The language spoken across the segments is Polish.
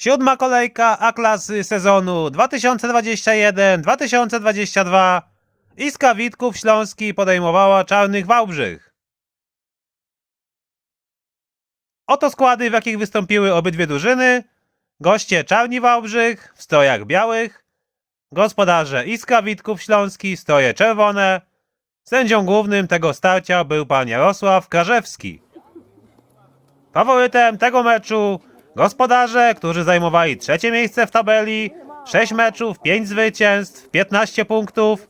Siódma kolejka A-klasy sezonu 2021-2022. Iska Witków Śląski podejmowała Czarnych Wałbrzych. Oto składy, w jakich wystąpiły obydwie drużyny. Goście Czarni Wałbrzych w strojach białych. Gospodarze Iska Witków Śląski stroje czerwone. Sędzią głównym tego starcia był pan Jarosław Krażewski. Faworytem tego meczu gospodarze, którzy zajmowali trzecie miejsce w tabeli, 6 meczów, 5 zwycięstw, 15 punktów.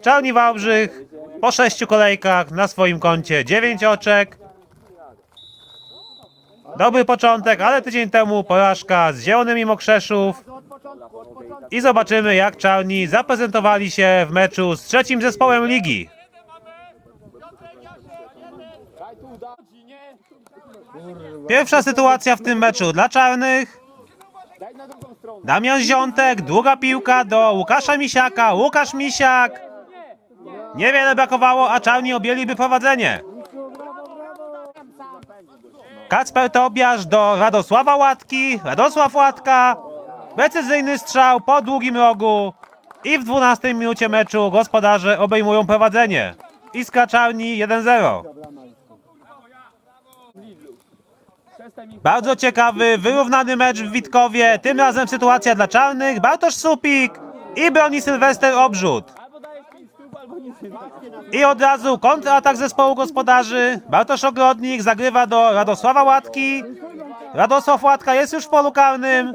Czarni Wałbrzych po 6 kolejkach na swoim koncie 9 oczek. Dobry początek, ale tydzień temu porażka z Zielonymi Mokrzeszów. I zobaczymy jak Czarni zaprezentowali się w meczu z trzecim zespołem ligi. Pierwsza sytuacja w tym meczu dla czarnych. Damian Ziątek, długa piłka do Łukasza Misiaka. Łukasz Misiak. Niewiele brakowało, a czarni objęliby prowadzenie. Kacper Tobiasz do Radosława Łatki. Radosław Łatka. Precyzyjny strzał po długim rogu. I w 12 minucie meczu gospodarze obejmują prowadzenie. Iskra Czarni 1-0. Bardzo ciekawy, wyrównany mecz w Witkowie. Tym razem sytuacja dla czarnych. Bartosz Supik i broni Sylwester Obrzut. I od razu kontratak zespołu gospodarzy. Bartosz Ogrodnik zagrywa do Radosława Łatki. Radosław Łatka jest już w polu karnym.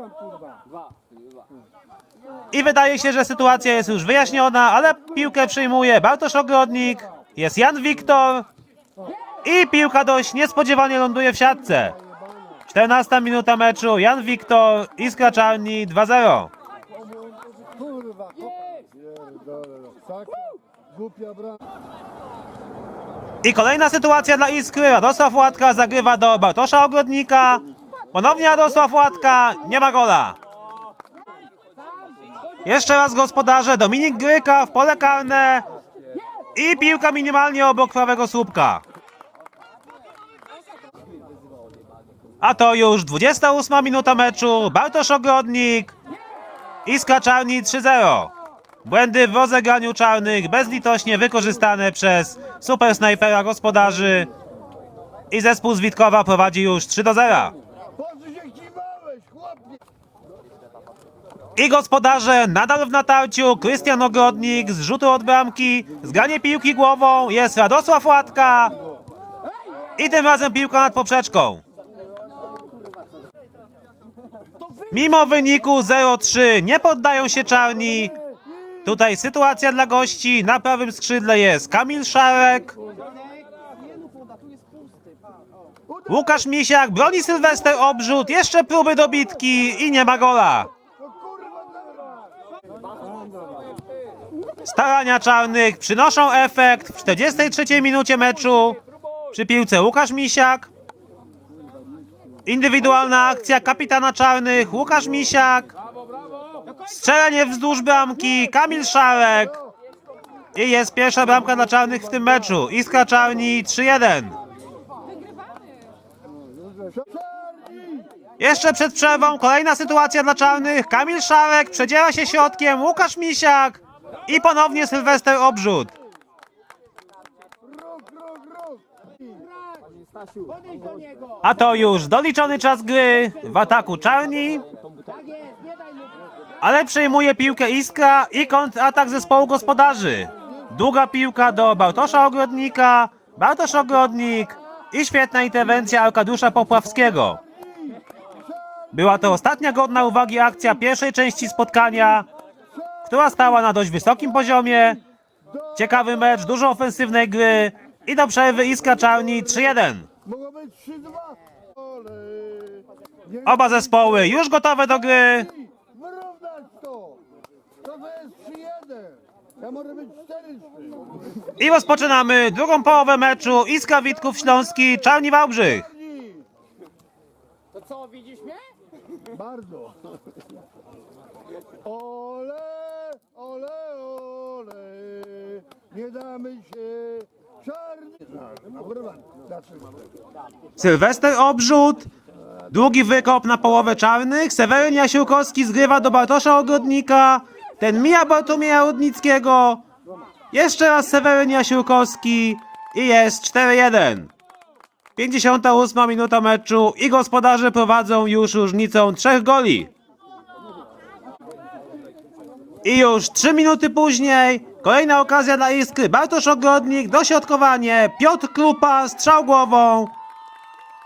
I wydaje się, że sytuacja jest już wyjaśniona, ale piłkę przyjmuje Bartosz Ogrodnik. Jest Jan Wiktor. I piłka dość niespodziewanie ląduje w siatce. 14 minuta meczu, Jan Wiktor, Iskra Czarni 2-0. Kurwa. I kolejna sytuacja dla Iskry. Radosław Łatka zagrywa do Bartosza Ogrodnika. Ponownie Radosław Łatka, nie ma gola. Jeszcze raz gospodarze, Dominik Gryka w pole karne. I piłka minimalnie obok prawego słupka. A to już 28 minuta meczu. Bartosz Ogrodnik. Iskra Czarni 3-0. Błędy w rozegraniu czarnych bezlitośnie wykorzystane przez super snajpera gospodarzy. I zespół z Witkowa prowadzi już 3 do 0. Po co się chciwałeś, chłopie? I gospodarze nadal w natarciu. Krystian Ogrodnik z rzutu od bramki. Zgranie piłki głową. Jest Radosław Łatka. I tym razem piłka nad poprzeczką. Mimo wyniku 0-3 nie poddają się czarni. Tutaj sytuacja dla gości. Na prawym skrzydle jest Kamil Szarek. Łukasz Misiak broni Sylwester Obrzut. Jeszcze próby dobitki i nie ma gola. Starania czarnych przynoszą efekt w 43 minucie meczu. Przy piłce Łukasz Misiak. Indywidualna akcja kapitana czarnych Łukasz Misiak. Strzelenie wzdłuż bramki Kamil Szarek. I jest pierwsza bramka dla czarnych w tym meczu. Iskra Czarni 3-1. Jeszcze przed przerwą kolejna sytuacja dla czarnych. Kamil Szarek przedziera się środkiem, Łukasz Misiak i ponownie Sylwester Obrzut. A to już doliczony czas gry w ataku czarni. Ale przejmuje piłkę Iskra i kontratak zespołu gospodarzy. Długa piłka do Bartosza Ogrodnika, Bartosz Ogrodnik i świetna interwencja Arkadiusza Popławskiego. Była to ostatnia godna uwagi akcja pierwszej części spotkania, która stała na dość wysokim poziomie. Ciekawy mecz, dużo ofensywnej gry i do przerwy Iskra Czarni 3-1. Mogło być 3-2. Ole. Nie Oba zespoły już gotowe do gry. Wyrównać to. To to jest 3-1. To może być 4-3. I rozpoczynamy drugą połowę meczu Iskra Witków Śląski, Czarni Wałbrzych. To co, widzisz mnie? Bardzo. Ole, ole, ole. Nie damy się. Sylwester Obrzut Długi wykop na połowę czarnych. Seweryn Jasiłkowski zgrywa do Bartosza Ogrodnika. Ten mija Bartłomieja Rudnickiego. Jeszcze raz Seweryn Jasiłkowski. I jest 4-1. 58 minuta meczu i gospodarze prowadzą już różnicą trzech goli. I już 3 minuty później kolejna okazja dla Iskry. Bartosz Ogrodnik, dośrodkowanie, Piotr Krupa, strzał głową.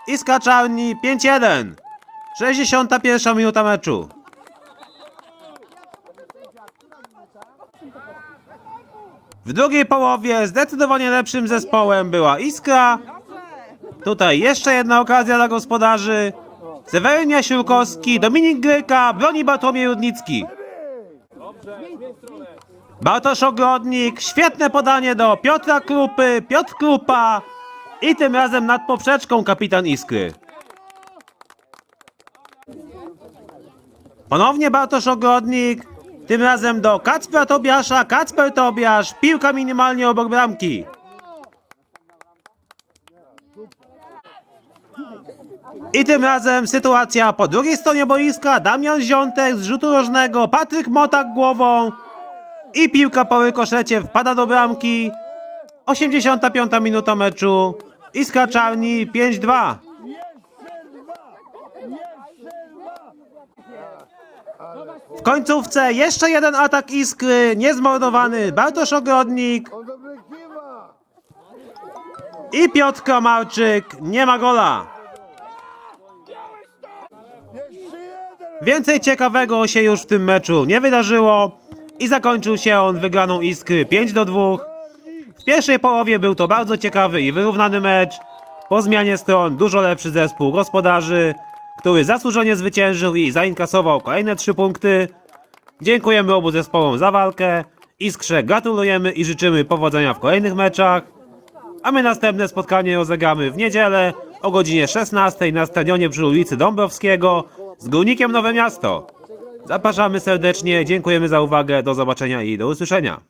Iskra Czarni 5-1. 61 minuta meczu. W drugiej połowie zdecydowanie lepszym zespołem była Iskra. Tutaj jeszcze jedna okazja dla gospodarzy. Seweryn Jasiłkowski, Dominik Gryka, broni Bartłomiej Rudnicki. Bartosz Ogrodnik, świetne podanie do Piotra Krupy, Piotr Krupa i tym razem nad poprzeczką kapitan Iskry. Ponownie Bartosz Ogrodnik, tym razem do Kacpra Tobiasza, Kacper Tobiasz, piłka minimalnie obok bramki. I tym razem sytuacja po drugiej stronie boiska, Damian Ziątek z rzutu rożnego, Patryk Motak głową i piłka po rykoszecie wpada do bramki. 85 minuta meczu, Iskra Czarni 5-2. Jeszcze dwa! W końcówce jeszcze jeden atak Iskry, niezmordowany Bartosz Ogrodnik i Piotr Kramarczyk, nie ma gola. Więcej ciekawego się już w tym meczu nie wydarzyło i zakończył się on wygraną Iskry 5 do 2. W pierwszej połowie był to bardzo ciekawy i wyrównany mecz. Po zmianie stron dużo lepszy zespół gospodarzy, który zasłużenie zwyciężył i zainkasował kolejne 3 punkty. Dziękujemy obu zespołom za walkę. Iskrze gratulujemy i życzymy powodzenia w kolejnych meczach. A my następne spotkanie rozegramy w niedzielę o godzinie 16 na stadionie przy ulicy Dąbrowskiego z Górnikiem Nowe Miasto. Zapraszamy serdecznie, dziękujemy za uwagę, do zobaczenia i do usłyszenia.